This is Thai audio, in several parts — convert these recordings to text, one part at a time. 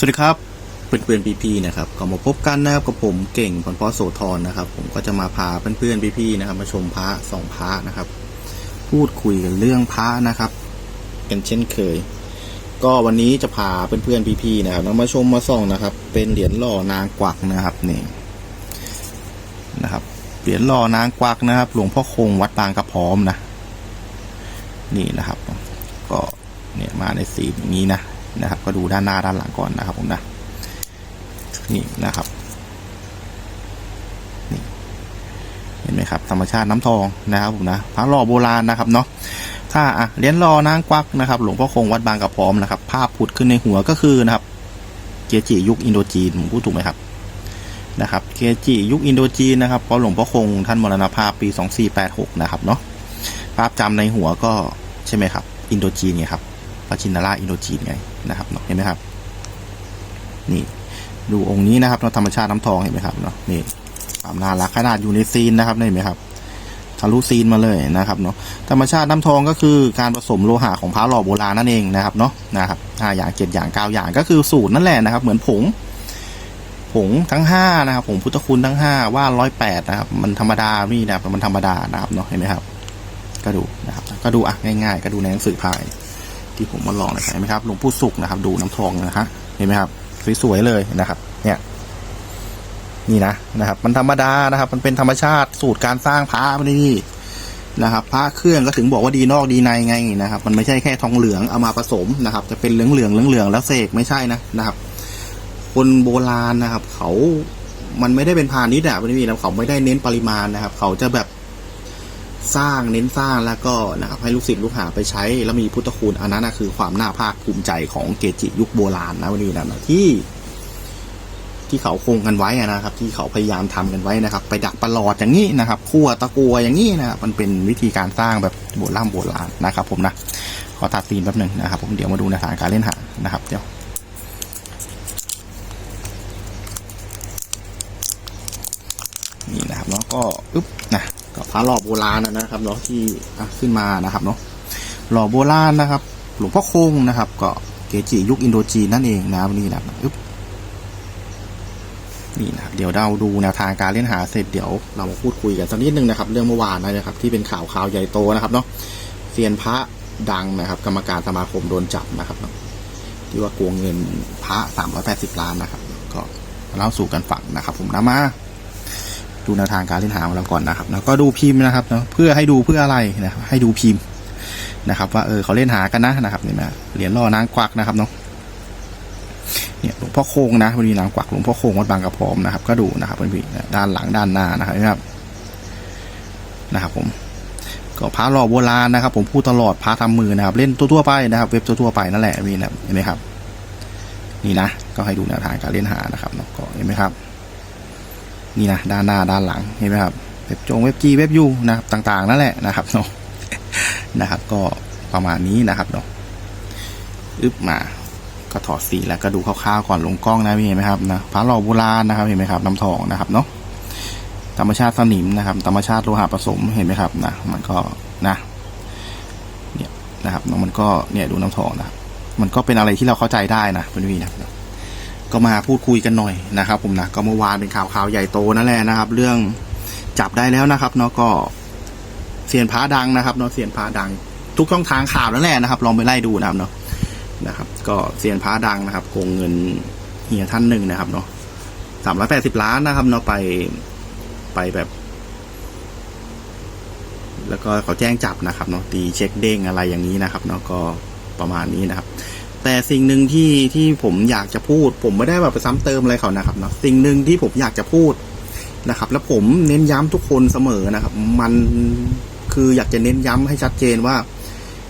สวัสดีครับเพื่อนๆพี่ๆนะครับก็มาพบกันนะครับกับผมเก่งพรพ่อโสธรนะครับ ผมก็จะมาพาเพื่อนๆพี่ๆนะครับ มาชมพระสองพระนะครับ พูดคุยกันเรื่องพระนะครับกันเช่นเคย ก็วันนี้จะพาเพื่อนๆพี่ๆนะครับมาชมมาส่องนะครับ เป็นเหรียญหล่อนางกวักนะครับนี่นะครับเหรียญหล่อนางกวักนะครับ หลวงพ่อคงวัดบางกระพร้อมนะ นี่นะครับ ก็เนี่ยมาในสีอย่างนี้นะ นะครับ ก็ดูด้านหน้าด้านหลังก่อนนะครับผมนะนี่นะครับนี่เห็นไหมครับ ธรรมชาติน้ำทองนะครับผมนะพระหล่อโบราณนะครับเนาะถ้าอะเหรียญหล่อนางกวักนะครับ หลวงพ่อคงวัดบางกระพร้อมนะครับ ภาพผุดขึ้นในหัวก็คือนะครับ เกจิยุคอินโดจีนผมพูดถูกไหมครับนะครับ เกจิยุคอินโดจีนนะครับเพราะหลวงพ่อคงท่านมรณภาพปี 2486 นะครับเนาะภาพจำในหัวก็ใช่ไหมครับ อินโดจีนไงครับพระชินราอินโดจีนไง นะครับเนาะเห็นไหมครับ นี่ ดูองค์นี้นะครับเนาะธรรมชาติน้ำทองเห็นไหมครับเนาะนี่ความน่ารักขนาดอยู่ในซีนนะครับเห็นไหมครับทะลุซีนมาเลยนะครับเนาะธรรมชาติน้ำทองก็คือการผสมโลหะของพระหล่อโบราณนั่นเองนะครับเนาะนะครับห้าอย่างเจ็ดอย่างเก้าอย่างก็คือสูตรนั่นแหละนะครับ เหมือนผง ผงทั้งห้านะครับผงพุทธคุณทั้งห้าว่าร้อยแปดนะครับมันธรรมดานี่นะครับมันธรรมดานะครับเนาะเห็นไหมครับ ก็ดูนะครับ ก็ดูอะง่าย ๆ ก็ดูในหนังสือพาย ที่ผมมาลองเลยเห็นไหมครับหลวงปู่สุกนะครับ ดูน้ำทองนะฮะเห็นไหมครับสวยๆเลยนะครับ เนี่ยนี่นะนะครับ มันธรรมดานะครับ มันเป็นธรรมชาติสูตรการสร้างพระไม่ได้นี่นะครับพระเครื่องก็ถึงบอกว่าดีนอกดีในไงนะครับ มันไม่ใช่แค่ทองเหลืองเอามาผสมนะครับ จะเป็นเหลืองเหลืองเหลืองเหลืองแล้วเสกไม่ใช่นะนะครับ คนโบราณนะครับ เขามันไม่ได้เป็นพาณิชย์อะไม่ได้มีแล้วเขาไม่ได้เน้นปริมาณนะครับ เขาจะแบบ สร้างเน้นสร้างแล้วก็นะครับให้ลูกศิษย์ลูกหาไปใช้ แล้วมีพุทธคุณอันนั้นนะคือความน่าภาคภูมิใจของเกจิยุคโบราณนะวันนี้นะที่ ที่เขาคงกันไว้นะครับ ที่เขาพยายามทำกันไว้นะครับ ไปดักประหลอดอย่างนี้นะครับขั้วตะกัวอย่างนี้นะครับมันเป็นวิธีการสร้างแบบโบราณโบราณนะครับ ผมนะขอตัดซีนแป๊บหนึ่งนะครับ ผมเดี๋ยวมาดูในสถานการเล่นหานะครับ เดี๋ยวนี่นะครับเนาะก็อึ๊บนะ พระหล่อโบราณนะนะครับเนาะที่ขึ้นมานะครับเนาะหล่อโบราณนะครับ หลวงพ่อคงนะครับ ก็เกจิยุคอินโดจีนนั่นเองนะครับนี่นะครับอึ๊บนี่นะครับเดี๋ยวเราดูแนวทางการเล่นหาเสร็จเดี๋ยวเรามาพูดคุยกันสักนิดนึงนะครับ เรื่องเมื่อวานนะครับ ที่เป็นข่าวข่าวใหญ่โตนะครับเนาะเซียนพระดังนะครับ กรรมการสมาคมโดนจับนะครับเนาะที่ว่าโกงเงินพระสามร้อยแปดสิบล้านนะครับ ก็เล่าสู่กันฟังนะครับ ผมนะมา ดูแนวทางการเล่นหาของเราก่อนนะครับแล้วก็ดูพิมพ์นะครับเนาะเพื่อให้ดูเพื่ออะไรนะครับให้ดูพิมพ์นะครับว่าเออเขาเล่นหากันนะนะครับเนี่ยนะเหรียญล่อนางกวักนะครับเนาะเนี่ยหลวงพ่อโคงนะมันมีนางกวักหลวงพ่อโคงวัดบางกระพร้อมนะครับ ก็ดูนะครับเพื่อนๆด้านหลังด้านหน้านะครับนะครับ ผมก็พระหล่อโบราณนะครับ ผมพูดตลอดพระทำมือนะครับ เล่นทั่วๆไปนะครับ เว็บทั่วๆไปนั่นแหละมีนะเห็นไหมครับ นี่นะ ก็ให้ดูแนวทางการเล่นหานะครับเนาะก็เห็นไหมครับ นี่นะด้านหน้าด้านหลังเห็นไหมครับเว็บจงเว็บจีเว็บยูนะครับต่างๆนั่นแหละนะครับเนาะนะครับ ก็ประมาณนี้นะครับเนาะอึบมาก็ถอดสีแล้วก็ดูคร่าวๆก่อนลงกล้องนะพี่เห็นไหมครับนะพระหล่อโบราณนะครับเห็นไหมครับน้ำทองนะครับเนาะธรรมชาติสนิมนะครับ ธรรมชาติโลหะผสมเห็นไหมครับนะมันก็นะเนี่ยนะครับมันก็เนี่ยดูน้ำทองนะมันก็เป็นอะไรที่เราเข้าใจได้นะเพื่อนพี่นะครับ ก็มาพูดคุยกันหน่อยนะครับผมนะก็เมื่อวานเป็นข่าวข่าวใหญ่โตนั่นแหละนะครับ เรื่องจับได้แล้วนะครับเนาะก็เสียนพระดังนะครับเนาะเสียนพระดัง ทุกช่องทางข่าวนั่นแหละนะครับ ลองไปไล่ดูนะครับเนาะนะครับ ก็เสียนพระดังนะครับโกงเงินเฮียท่านหนึ่งนะครับเนาะสามร้อยแปดสิบล้านนะครับเนาะไปไปแบบ แล้วก็เขาแจ้งจับนะครับเนาะตีเช็คเด้งอะไรอย่างนี้นะครับเนาะก็ประมาณนี้นะครับ แต่สิ่งหนึ่งที่ที่ผมอยากจะพูด ผมไม่ได้แบบไปซ้ำเติมอะไรเขานะครับเนาะสิ่งหนึ่งที่ผมอยากจะพูดนะครับ แล้วผมเน้นย้ำทุกคนเสมอนะครับ มันคืออยากจะเน้นย้ำให้ชัดเจนว่า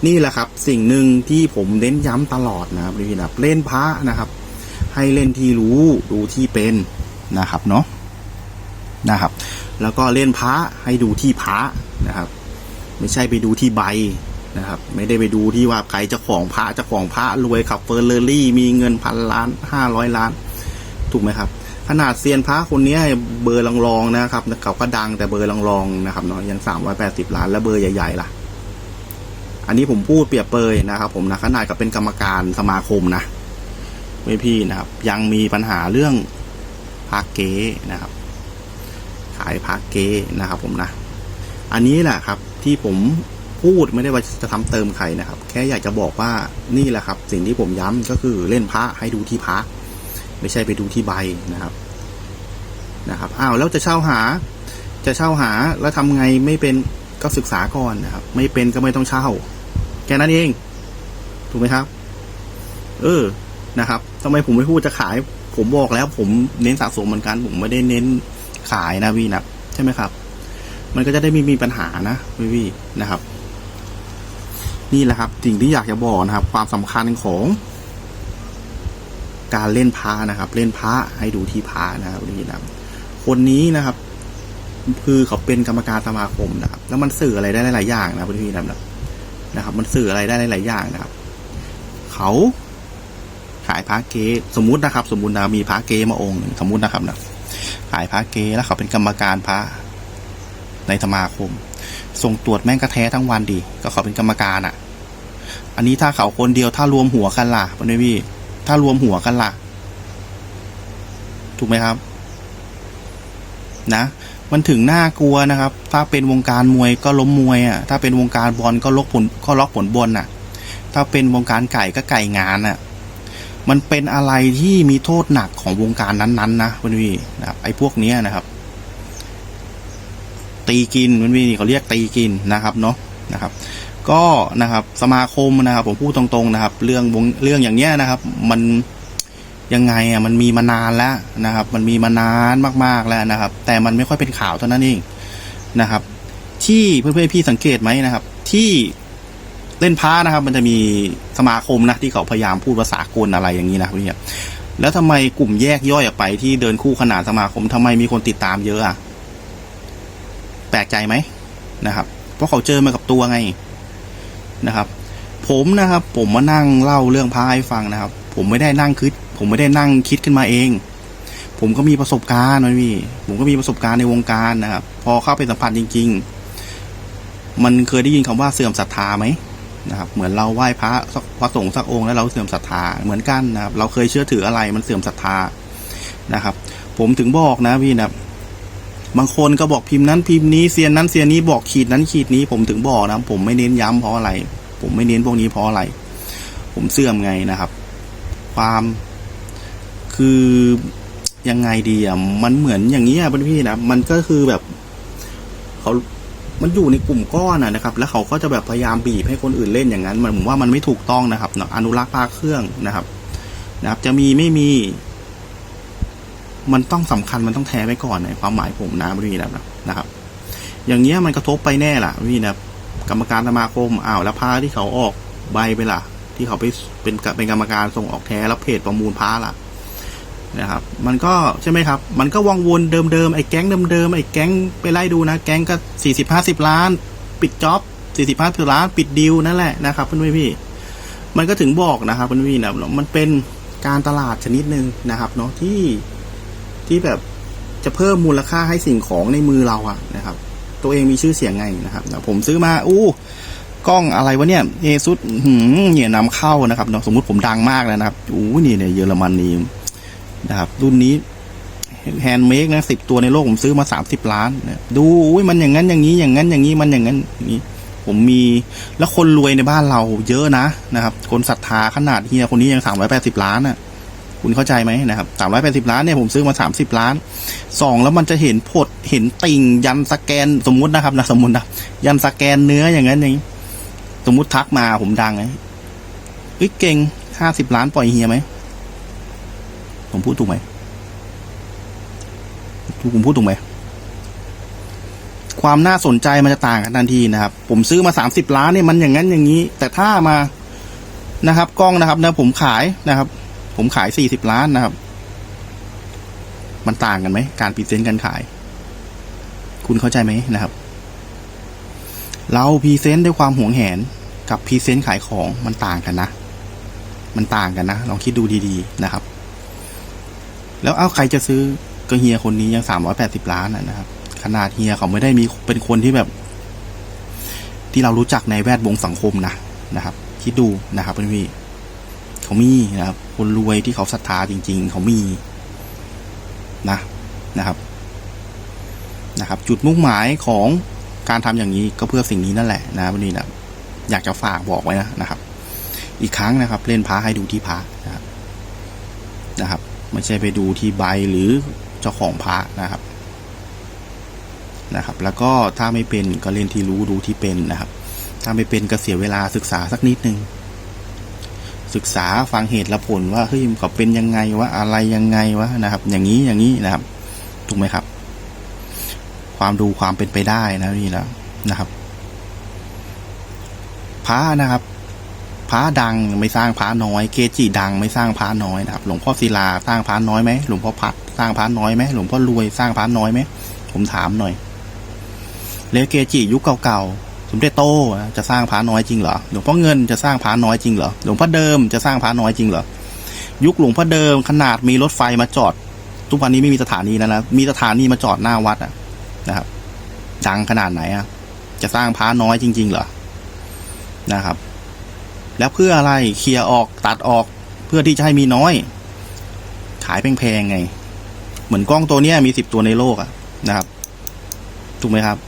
นี่แหละครับ สิ่งหนึ่งที่ผมเน้นย้ำตลอดนะครับพี่นะครับเล่นพระนะครับ ให้เล่นที่รู้ดูที่เป็นนะครับเนาะนะครับ แล้วก็เล่นพระให้ดูที่พระนะครับ ไม่ใช่ไปดูที่ใบ นะครับ ไม่ได้ไปดูที่ว่าใครจ้าของพระจ้าของพระรวยขับเฟอร์เรอรี่ มีเงินพันล้านห้าร้อยล้าน ถูกไหมครับขนาดเซียนพระคนนี้เบอร์รองๆนะครับเขาก็ดังแต่เบอร์รองๆนะครับเนาะยังสามร้อยแปดสิบล้านแล้วเบอร์ใหญ่ๆล่ะ อันนี้ผมพูดเปรียบเปยนะครับผมนะขนาดกับเป็นกรรมการสมาคมนะไม่พี่นะครับ ยังมีปัญหาเรื่องพาเก๊นะครับ ขายพาเก๊นะครับผมนะ อันนี้แหละครับที่ผม พูดไม่ได้ว่าจะทำเติมใครนะครับ แค่อยากจะบอกว่านี่แหละครับ สิ่งที่ผมย้ำก็คือเล่นพระให้ดูที่พระไม่ใช่ไปดูที่ใบนะครับนะครับอ้าวแล้วจะเช่าหา จะเช่าหาแล้วทำไงไม่เป็นก็ศึกษาก่อนนะครับ ไม่เป็นก็ไม่ต้องเช่า แค่นั้นเอง ถูกไหมครับ เออนะครับทำไมผมไม่พูดจะขาย ผมบอกแล้ว ผมเน้นสะสมเหมือนกัน ผมไม่ได้เน้นขายนะพี่นะใช่ไหมครับ มันก็จะได้ไม่มีปัญหานะพี่พี่นะครับ นี่แหละครับสิ่งที่อยากจะบอกนะครับ ความสำคัญของการเล่นพระนะครับ เล่นพระให้ดูที่พระนะครับนี่นะคนนี้นะครับ คือเขาเป็นกรรมการสมาคมนะครับ แล้วมันสื่ออะไรได้หลายๆอย่างนะพี่พี่นะครับนะครับ มันสื่ออะไรได้หลายๆอย่างนะครับ เขาขายพระเกสมมุตินะครับ สมมุตินะมีพระเกมาองค์หนึ่งสมมุตินะครับนะขายพระเกแล้วเขาเป็นกรรมการพระ ในสมาคม ส่งตรวจแม่งกระแท้ทั้งวันดี ก็เขาเป็นกรรมการอะ อันนี้ถ้าเขาคนเดียวถ้ารวมหัวกันล่ะพี่พี่ ถ้ารวมหัวกันล่ะ ถูกไหมครับ นะ มันถึงน่ากลัวนะครับ ถ้าเป็นวงการมวยก็ล้มมวยอะ ถ้าเป็นวงการบอลก็ล็อกผลก็ล็อกผลบอลอะ ถ้าเป็นวงการไก่ก็ไก่งานอะมันเป็นอะไรที่มีโทษหนักของวงการนั้นๆนะพี่พี่นะครับไอ้พวกเนี้ยนะครับ ตีกินมันมีเขาเรียกตีกินนะครับเนาะนะครับ ก็นะครับสมาคมนะครับ ผมพูดตรงๆนะครับ เรื่องวงเรื่องอย่างเนี้ยนะครับ มันยังไงอะมันมีมานานแล้วนะครับ มันมีมานานมากๆแล้วนะครับ แต่มันไม่ค่อยเป็นข่าวเท่านั้นเองนะครับ ที่เพื่อนๆพี่สังเกตไหมนะครับ ที่เล่นพ้านะครับ มันจะมีสมาคมนะที่เขาพยายามพูดภาษากลอะไรอย่างนี้นะพี่แล้วทำไมกลุ่มแยกย่อยออกไปที่เดินคู่ขนานสมาคมทำไมมีคนติดตามเยอะอะ แปลกใจไหมนะครับ เพราะเขาเจอมากับตัวไงนะครับ ผมนะครับ ผมมานั่งเล่าเรื่องพระให้ฟังนะครับ ผมไม่ได้นั่งคิด ผมไม่ได้นั่งคิดขึ้นมาเอง ผมก็มีประสบการณ์นะพี่ผมก็มีประสบการณ์ในวงการนะครับ พอเข้าไปสัมผัสจริง ๆ มันเคยได้ยินคำว่าเสื่อมศรัทธาไหมนะครับเหมือนเราไหว้พระสักพระสงฆ์สักองค์แล้วเราเสื่อมศรัทธาเหมือนกันนะครับ เราเคยเชื่อถืออะไรมันเสื่อมศรัทธานะครับ ผมถึงบอกนะพี่นะ บางคนก็บอกพิมพ์นั้นพิมพ์นี้เซียนนั้นเซียนนี้บอกขีดนั้นขีดนี้ผมถึงบอกนะผมไม่เน้นย้ำเพราะอะไร ผมไม่เน้นพวกนี้เพราะอะไร ผมเสื่อมไงนะครับ ความคือยังไงดีอะมันเหมือนอย่างนี้อะพี่นะมันก็คือแบบเขามันอยู่ในกลุ่มก้อนนะครับ แล้วเขาก็จะแบบพยายามบีบให้คนอื่นเล่นอย่างนั้น มันผมว่ามันไม่ถูกต้องนะครับเนาะอนุรักษ์ภาคเครื่องนะครับ นะครับ จะมีไม่มี มันต้องสำคัญมันต้องแท้ไว้ก่อนในความหมายผมนะพี่นะนะครับ อย่างเงี้ยมันกระทบไปแน่ล่ะพี่นะกรรมการสมาคมอ้าวแล้วพาที่เขาออกใบไปล่ะ ที่เขาไปเป็นเป็นกรรมการส่งออกแท้แล้วเพจประมูลพาล่ะนะครับ มันก็ใช่ไหมครับ มันก็วังวนเดิมๆไอ้แก๊งเดิมๆไอ้แก๊งไปไล่ดูนะ แก๊งก็สี่สิบห้าสิบล้าน ปิดจ็อบสี่สิบห้าสิบล้านปิดดิวนั่นแหละนะครับเพื่อนพี่มันก็ถึงบอกนะครับเพื่อนพี่นะมันเป็นการตลาดชนิดหนึ่งนะครับเนาะที่ ที่แบบจะเพิ่มมูลค่าให้สิ่งของในมือเราอะนะครับ ตัวเองมีชื่อเสียงไงนะครับผมซื้อมาอู้กล้องอะไรวะเนี่ยเอซุดหืมเนี่ยนำเข้านะครับเนาะสมมติผมดังมากแล้วนะครับอู้นี่เนี่ยเยอรมันนี่นะครับรุ่นนี้แฮนด์เมดนะสิบตัวในโลกผมซื้อมาสามสิบล้านนะดูอุ้ยมันอย่างนั้นอย่างนี้อย่างนั้นอย่างนี้มันอย่างนั้นอย่างนี้ ผมมีแล้วคนรวยในบ้านเราเยอะนะนะครับ คนศรัทธาขนาดเฮียคนนี้ยังสามร้อยแปดสิบล้านอะ คุณเข้าใจไหมนะครับสามร้อยแปดสิบล้านเนี่ยผมซื้อมาสามสิบล้านสองแล้วมันจะเห็นผดเห็นติ่งยันสแกนสมมุตินะครับนะสมมุตินะยันสแกนเนื้ออย่างนั้นอย่างนี้สมมุติทักมาผมดังไงเฮ้ยเก่งห้าสิบล้านปล่อยเฮียไหมผมพูดถูกไหมผมพูดถูกไหมความน่าสนใจมันจะต่างกันทันทีนะครับ ผมซื้อมาสามสิบล้านเนี่ยมันอย่างนั้นอย่างนี้ แต่ถ้ามานะครับ กล้องนะครับนะผมขายนะครับ ผมขายสี่สิบล้านนะครับ มันต่างกันไหม การพรีเซนต์การขาย คุณเข้าใจไหมนะครับ เราพรีเซนต์ด้วยความหวงแหนกับพรีเซนต์ขายของมันต่างกันนะ มันต่างกันนะ ลองคิดดูดีๆนะครับ แล้วเอาใครจะซื้อก็เฮียคนนี้ยังสามร้อยแปดสิบล้านนะครับ ขนาดเฮียเขาไม่ได้มีเป็นคนที่แบบ ที่เรารู้จักในแวดวงสังคมนะนะครับ คิดดูนะครับเพื่อนพี่ เขามีนะครับ คนรวยที่เขาศรัทธาจริง ๆ เขามีนะนะครับนะครับ จุดมุ่งหมายของการทำอย่างนี้ก็เพื่อสิ่งนี้นั่นแหละนะวันนี้นะอยากจะฝากบอกไว้นะนะครับ อีกครั้งนะครับ เล่นพระให้ดูที่พระนะครับนะครับ ไม่ใช่ไปดูที่ใบหรือเจ้าของพระนะครับนะครับ แล้วก็ถ้าไม่เป็นก็เล่นที่รู้ดูที่เป็นนะครับ ถ้าไม่เป็นก็เสียเวลาศึกษาสักนิดนึง ศึกษาฟังเหตุและผลว่าเฮ้ยเขาเป็นยังไงวะอะไรยังไงวะนะครับ อย่างนี้อย่างนี้นะครับถูกไหมครับ ความดูความเป็นไปได้นะนี่แล้วนะครับพระนะครับพระดังไม่สร้างพระน้อย เกจิดังไม่สร้างพระน้อยนะครับ หลวงพ่อศิลาสร้างพระน้อยไหมหลวงพ่อพัดสร้างพระน้อยไหมหลวงพ่อรวยสร้างพระน้อยไหมผมถามหน่อยแล้วเกจิยุคเก่าๆ สมเด็จโตจะสร้างพระน้อยจริงเหรอหลวงพ่อเงินจะสร้างพระน้อยจริงเหรอหลวงพ่อเดิมจะสร้างพระน้อยจริงเหรอยุคหลวงพ่อเดิมขนาดมีรถไฟมาจอด ทุกวันนี้ไม่มีสถานีแล้วนะมีสถานีมาจอดหน้าวัดอะนะครับ ดังขนาดไหนอะจะสร้างพระน้อยจริง ๆ เหรอนะครับ แล้วเพื่ออะไรเคลียร์ออกตัดออกเพื่อที่จะให้มีน้อย ขายแพงๆไง เหมือนกล้องตัวเนี้ยมีสิบตัวในโลกอะนะครับ ถูกไหมครับ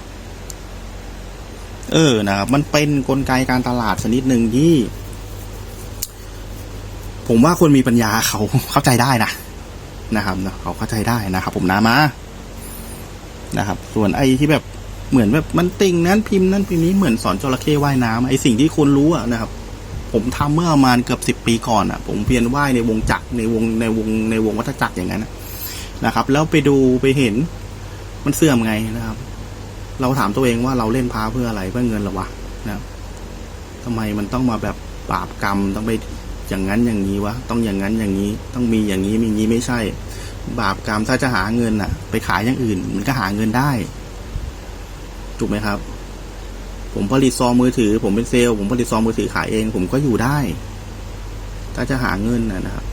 เออนะครับมันเป็นนกลไกการตลาดชนิดหนึ่งที่ ผมว่าคนมีปัญญาเขาเข้าใจได้นะนะครับเขาเข้าใจได้นะครับ ผมนามานะครับ ส่วนไอ้ที่แบบเหมือนแบบมันติ่งนั้นพิมพ์นั้นพิมพ์นี้เหมือนสอนจระเข้ว่ายน้ำไอ้สิ่งที่คนรู้อะนะครับ ผมทำเมื่อประมาณเกือบสิบปีก่อนอะผมเพียนว่ายในวงจักรในวงในวงในวงวัฏจักรอย่างนั้นนะครับ แล้วไปดูไปเห็นมันเสื่อมไงนะครับ เราถามตัวเองว่าเราเล่นพาเพื่ออะไรเพื่อเงินหรอวะนะครับทำไมมันต้องมาแบบบาปกรรมต้องไปอย่างนั้นอย่างนี้วะต้องอย่างนั้นอย่างนี้ ต้องมีอย่างนี้มีงนี้ไม่ใช่ บาปกรรมถ้าจะหาเงินอะ ไปขายอย่างอื่น มันก็หาเงินได้ถูกไหมครับ ผมผลิตซองมือถือ ผมเป็นเซลล์ผมผลิตซองมือถือขายเอง ผมก็อยู่ได้ ถ้าจะหาเงินนะครับ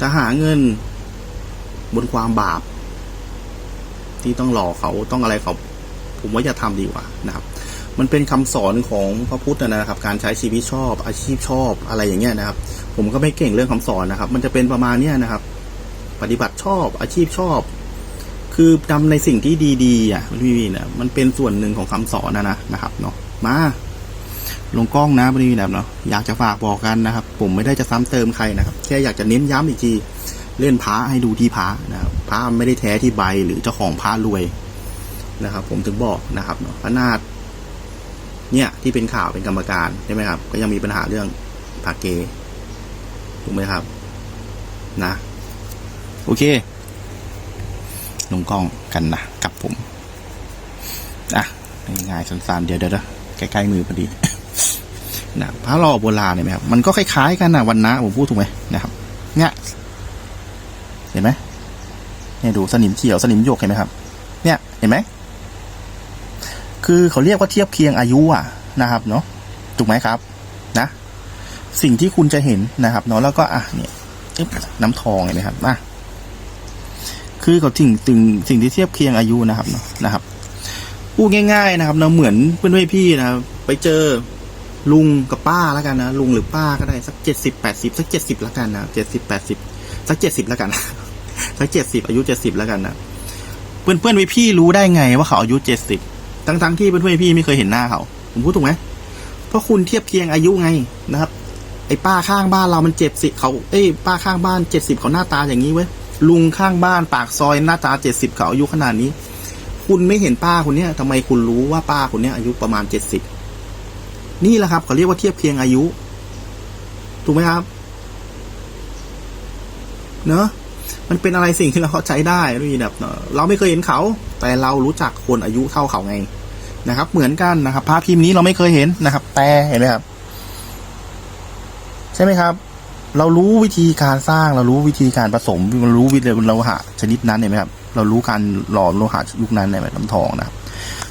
ถ้าหาเงินบนความบาป ที่ต้องหลอกเขาต้องอะไรเขา ผมว่าอย่าทำดีกว่านะครับ มันเป็นคำสอนของพระพุทธนะครับ การใช้ชีวิตชอบ อาชีพชอบอะไรอย่างเงี้ยนะครับ ผมก็ไม่เก่งเรื่องคำสอนนะครับ มันจะเป็นประมาณเนี้ยนะครับ ปฏิบัติชอบ อาชีพชอบ คือทำในสิ่งที่ดีๆอะพี่วีนะมันเป็นส่วนหนึ่งของคำสอนนะนะนะครับเนาะมาลงกล้องนะพี่วีนะเนาะอยากจะฝากบอกกันนะครับ ผมไม่ได้จะซ้ำเติมใครนะครับ แค่อยากจะเน้นย้ำอีกทีเล่นพระให้ดูที่พระนะครับพระไม่ได้แท้ที่ใบหรือเจ้าของพระรวย นะครับ ผมถึงบอกนะครับเนาะพระนาฏเนี่ยที่เป็นข่าวเป็นกรรมการใช่ไหมครับ ก็ยังมีปัญหาเรื่องพาเกถูกไหมครับ นะ โอเคลงกล้องกันนะกับผม อะง่ายๆสั้นๆเดี๋ยวเดี๋ยวใกล้ๆมือพอดีนะพระหล่อโบราณเนี่ยไหมครับมันก็คล้ายๆกันนะวันนะผมพูดถูกไหมนะครับเนี่ยเห็นไหมเนี่ยดูสนิมเขียวสนิมหยกเห็นไหมครับ เนี่ยเห็นไหม คือเขาเรียกว่าเทียบเคียงอายุอะนะครับเนาะถูกไหมครับนะ สิ่งที่คุณจะเห็นนะครับเนาะแล้วก็อะเนี่ยน้ำทองเห็นไหมครับอะคือเขาสิ่งสิ่งสิ่งที่เทียบเคียงอายุนะครับเนาะนะครับพูดง่าย ๆ นะครับเนาะเหมือนเพื่อนพี่นะครับไปเจอลุงกับป้าแล้วกันนะลุงหรือป้าก็ได้สักเจ็ดสิบแปดสิบสักเจ็ดสิบแล้วกันนะเจ็ดสิบแปดสิบสักเจ็ดสิบแล้วกันสักเจ็ดสิบอายุเจ็ดสิบแล้วกันนะเพื่อนเพื่อนพี่รู้ได้ไงว่าเขาอายุเจ็ดสิบ ทั้งๆที่เพื่อนๆพี่ไม่เคยเห็นหน้าเขาผมพูดถูกไหมเพราะคุณเทียบเคียงอายุไงนะครับ ไอ้ป้าข้างบ้านเรามันเจ็ดสิบเขาเอ้ยป้าข้างบ้านเจ็ดสิบเขาหน้าตาอย่างนี้เว้ยลุงข้างบ้านปากซอยหน้าตาเจ็ดสิบเขาอายุขนาดนี้ คุณไม่เห็นป้าคนเนี้ยทำไมคุณรู้ว่าป้าคนเนี้ยอายุประมาณเจ็ดสิบนี่แหละครับเขาเรียกว่าเทียบเคียงอายุ ถูกไหมครับ เนอะ มันเป็นอะไรสิ่งที่เราเข้าใจได้นี่แบบเราไม่เคยเห็นเขา แต่เรารู้จักคนอายุเท่าเขาไงนะครับ เหมือนกันนะครับพระพิมพ์นี้เราไม่เคยเห็นนะครับ แต่เห็นไหมครับ ใช่ไหมครับ เรารู้วิธีการสร้าง เรารู้วิธีการผสมเรารู้วิธีโลหะชนิดนั้นเห็นไหมครับ เรารู้การหล่อโลหะยุคนั้นในแบบน้ำทองนะครับ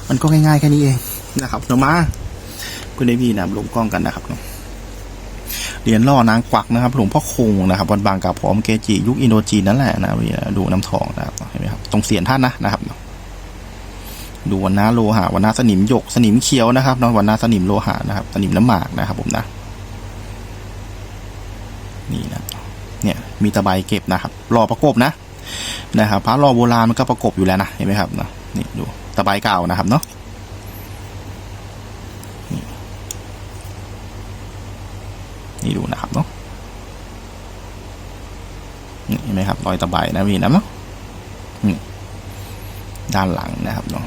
มันก็ง่ายๆแค่นี้เองนะครับเรามาคุณได้พี่นะลงกล้องกันนะครับ เหรียญล่อนางกวักนะครับ หลวงพ่อคงนะครับวันบางกับพร้อมเกจิยุคอินโดจีนนั่นแหละนะดูน้ำทองนะครับเห็นไหมครับตรงเสียนท่านนะนะครับดูวันนาโลหะวันนาสนิมหยกสนิมเขียวนะครับนาะวันนาสนิมโลหะนะครับ สนิมน้ำหมากนะครับ ผมนะนี่นะเนี่ยมีตะไบเก็บนะครับหล่อประกบนะนะครับพระหล่อโบราณมันก็ประกบอยู่แล้วนะเห็นไหมครับเนาะนี่ดูตะไบเก่านะครับเนาะนี่นี่ดูนะครับเนาะนี่ เห็นไหมครับรอยตะไบนะพี่นะเนาะนี่ด้านหลังนะครับเนาะ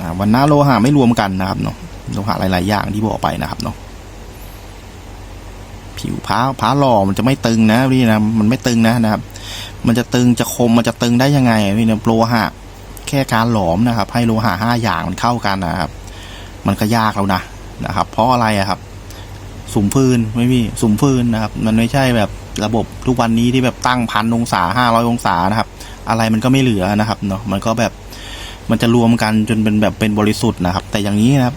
นะวันหน้าโลหะไม่รวมกันนะครับเนาะโลหะหลาย ๆ อย่างที่บอกไปนะครับเนาะผิวพ้าพ้าหล่อมันจะไม่ตึงนะพี่นะมันไม่ตึงนะนะครับ มันจะตึงจะคมมันจะตึงได้ยังไงพี่นะโลหะแค่การหลอมนะครับ ให้โลหะห้าอย่างมันเข้ากันนะครับ มันก็ยากแล้วนะนะครับ เพราะอะไรอะครับ สุมฟืนไม่พี่สุมฟืนนะครับ มันไม่ใช่แบบระบบทุกวันนี้ที่แบบตั้งพันองศาห้าร้อยองศานะครับ อะไรมันก็ไม่เหลือนะครับเนาะมันก็แบบมันจะรวมกันจนเป็นแบบเป็นบริสุทธิ์นะครับ แต่อย่างนี้นะครับ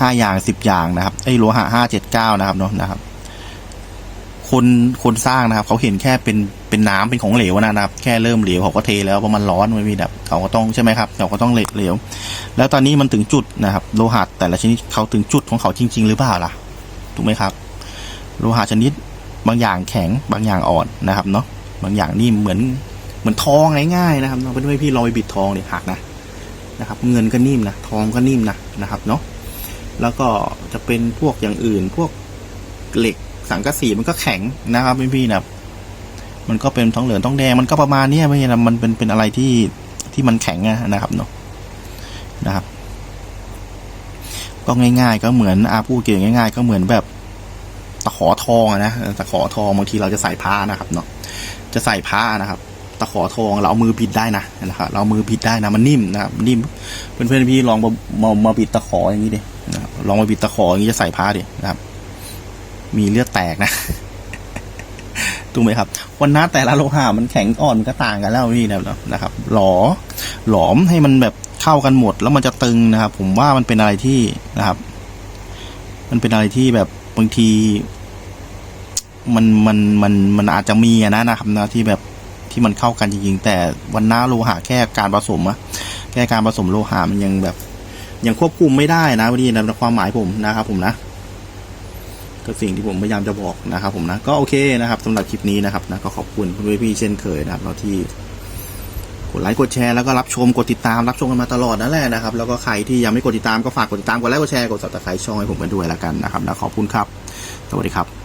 ห้าอย่างสิบอย่างนะครับไอ้โลหะห้าเจ็ดเก้านะครับเนาะนะครับ คนคนสร้างนะครับ เขาเห็นแค่เป็นเป็นน้ำเป็นของเหลวนะครับ แค่เริ่มเหลวเขาก็เทแล้วเพราะมันร้อนไม่มีแบบเขาก็ต้องใช่ไหมครับเขาก็ต้องเลวเหลวแล้วตอนนี้มันถึงจุดนะครับ โลหะแต่ละชนิดเขาถึงจุดของเขาจริง ๆ หรือเปล่าล่ะ ถูกไหมครับ โลหะชนิดบางอย่างแข็งบางอย่างอ่อนนะครับเนาะบางอย่างนิ่เหมือนเหมือนทองง่ายๆนะครับเนาะเพื่อนๆพี่ลองไปบิดทองเนี่ยหักนะนะครับ เงินก็นิ่มนะทองก็นิ่มนะนะครับเนาะแล้วก็จะเป็นพวกอย่างอื่น พวกเหล็กสังกะสีมันก็แข็งนะครับพี่ๆนะมันก็เป็นทองเหลืองทองแดงมันก็ประมาณนี้ไม่ใช่นะมันเป็นเป็นอะไรที่ที่มันแข็งอะนะครับเนาะนะครับ ก็ง่าย ๆ ก็เหมือนอาพูดเก่งง่าย ๆ ก็เหมือนแบบตะขอทองนะตะขอทองบางทีเราจะใส่ผ้านะครับเนาะจะใส่ผ้านะครับ ตะขอทองเราเอามือบิดได้นะนะครับเรามือบิดได้นะมันนิ่มนะครับนิ่มเพื่อนๆพี่ลองมามามาบิดตะขออย่างนี้ดินะลองมาบิดตะขออย่างนี้จะใส่ผ้าดินะครับ มีเลือดแตกนะถูกไหมครับวันน้าแต่ละโลหะมันแข็งอ่อนมันก็ต่างกันแล้วพี่นะครับ หลอหลอมให้มันแบบ เข้ากันหมด แล้วมันจะตึงนะครับ ผมว่ามันเป็นอะไรที่นะครับ มันเป็นอะไรที่แบบบางที มันมันมันมันอาจจะมีนะนะครับนะที่แบบที่มันเข้ากันจริงๆแต่วันน้าโลหะแค่การผสมอะแค่การผสมโลหะมันยังแบบ ยังควบคุมไม่ได้นะวันนี้นความหมายผมนะครับ ผมนะก็สิ่งที่ผมพยายามจะบอกนะครับ ผมนะก็โอเคนะครับสำหรับคลิปนี้นะครับนะก็ขอบคุณเพื่อนพี่เช่นเคยนะครับเราที่ กดไลค์กดแชร์แล้วก็รับชมกดติดตามรับชมกันมาตลอดนั่นแหละนะครับแล้วก็ใครที่ยังไม่กดติดตามก็ฝากกดติดตามกดไลค์กดแชร์กดจับตาใครช่องให้ผมกันด้วยแล้วกันนะครับนะขอบคุณครับ สวัสดีครับ